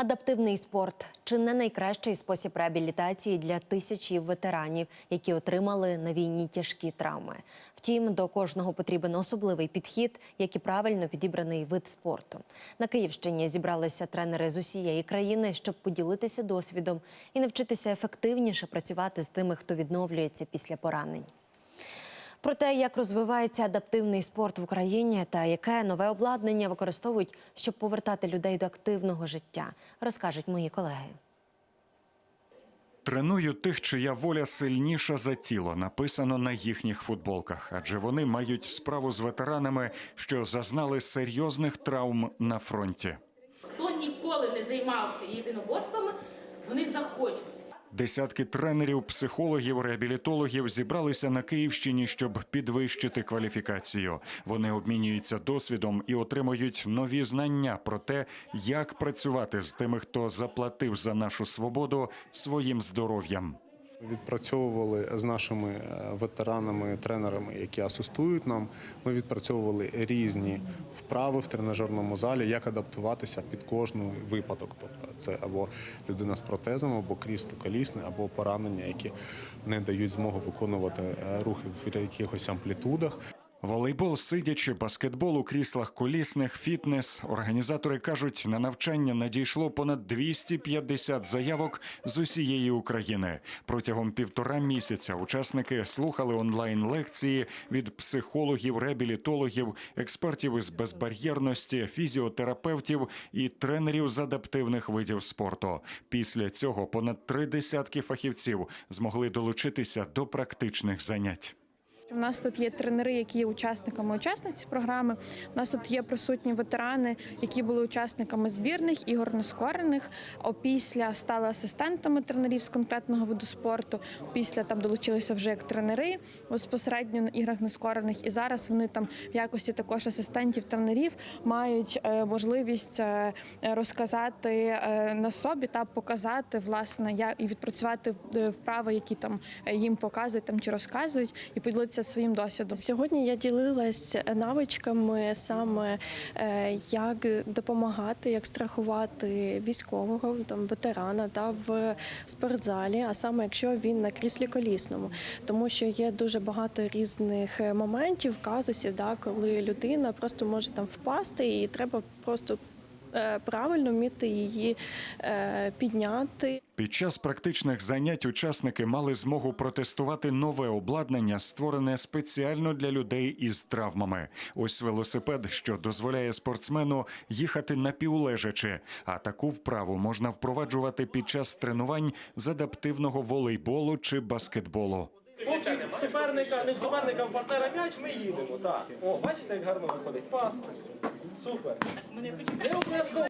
Адаптивний спорт чи не найкращий спосіб реабілітації для тисячі ветеранів, які отримали на війні тяжкі травми. Втім, до кожного потрібен особливий підхід, як і правильно підібраний вид спорту. На Київщині зібралися тренери з усієї країни, щоб поділитися досвідом і навчитися ефективніше працювати з тими, хто відновлюється після поранень. Про те, як розвивається адаптивний спорт в Україні та яке нове обладнання використовують, щоб повертати людей до активного життя, розкажуть мої колеги. Треную тих, чия воля сильніша за тіло, написано на їхніх футболках, адже вони мають справу з ветеранами, що зазнали серйозних травм на фронті. Хто ніколи не займався єдиноборствами, вони захочуть. Десятки тренерів, психологів, реабілітологів зібралися на Київщині, щоб підвищити кваліфікацію. Вони обмінюються досвідом і отримують нові знання про те, як працювати з тими, хто заплатив за нашу свободу своїм здоров'ям. Відпрацьовували з нашими е, ветеранами, тренерами, які асистують нам. Ми відпрацьовували різні вправи в тренажерному залі, як адаптуватися під кожний випадок. Тобто це або людина з протезом, або крісло колісне, або поранення, які не дають змогу виконувати е, рухи в якихось амплітудах. Волейбол, сидячи, баскетбол у кріслах колісних, фітнес. Організатори кажуть, на навчання надійшло понад 250 заявок з усієї України. Протягом півтора місяця учасники слухали онлайн лекції від психологів, реабілітологів, експертів із безбар'єрності, фізіотерапевтів і тренерів з адаптивних видів спорту. Після цього понад три десятки фахівців змогли долучитися до практичних занять. У нас тут є тренери, які є учасниками учасниці програми. У нас тут є присутні ветерани, які були учасниками збірних ігор нескорених. Опісля стали асистентами тренерів з конкретного виду спорту. Після там долучилися вже як тренери безпосередньо на іграх нескорених. І зараз вони там в якості також асистентів тренерів мають е, можливість е, розказати е, на собі та показати власне як і відпрацювати вправи, які там їм показують там чи розказують, і поділитися своїм досвідом. Сьогодні я ділилась навичками саме е, як допомагати, як страхувати військового там ветерана та в спортзалі, а саме якщо він на кріслі колісному, тому що є дуже багато різних е, моментів, казусів, да, коли людина просто може там впасти, і треба просто е, правильно вміти її підняти. Під час практичних занять учасники мали змогу протестувати нове обладнання, створене спеціально для людей із травмами. Ось велосипед, що дозволяє спортсмену їхати напівлежачи. А таку вправу можна впроваджувати під час тренувань з адаптивного волейболу чи баскетболу. Поки суперника, не в суперника, в партнера м'яч, ми їдемо. Так. О, бачите, як гарно виходить. Пас. Супер. Не.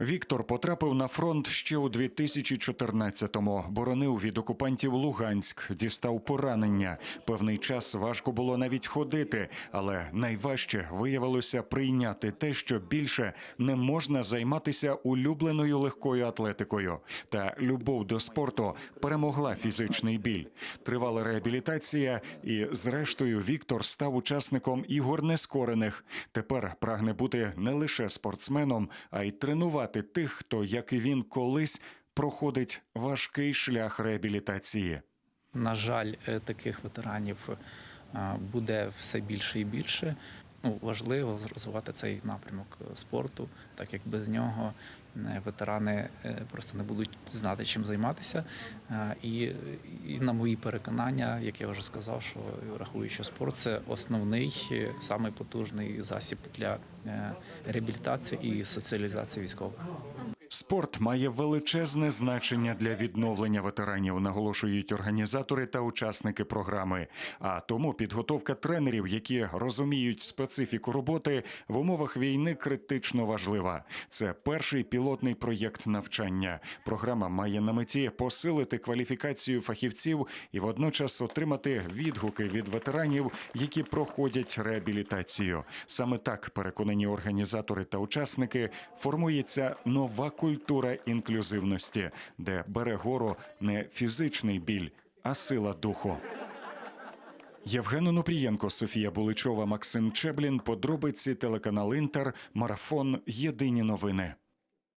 Віктор потрапив на фронт ще у 2014-му. Боронив від окупантів Луганськ, дістав поранення. Певний час важко було навіть ходити, але найважче виявилося прийняти те, що більше не можна займатися улюбленою легкою атлетикою. Та любов до спорту перемогла фізичний біль. Тривала реабілітація, і зрештою Віктор став учасником ігор нескорених. Тепер прагне бути не лише спортсменом, а й тренувати тих, хто, як і він колись, проходить важкий шлях реабілітації. На жаль, е, таких ветеранів е, буде все більше і більше. Ну, важливо розвивати цей напрямок е, спорту, так як без нього е, ветерани е, просто не будуть знати, чим займатися. І, і на мої переконання, як я вже сказав, що рахую, що спорт це основний, самий потужний засіб для реабілітації і соціалізації військових. Спорт має величезне значення для відновлення ветеранів, наголошують організатори та учасники програми. А тому підготовка тренерів, які розуміють специфіку роботи в умовах війни, критично важлива. Це перший пілотний проєкт навчання. Програма має на меті посилити кваліфікацію фахівців і водночас отримати відгуки від ветеранів, які проходять реабілітацію. Саме так переконані організатори та учасники формується нова культура інклюзивності, де бере гору не фізичний біль, а сила духу. Євген Онопрієнко, Софія Буличова, Максим Чеблін. Подробиці телеканал Інтер. Марафон. Єдині новини.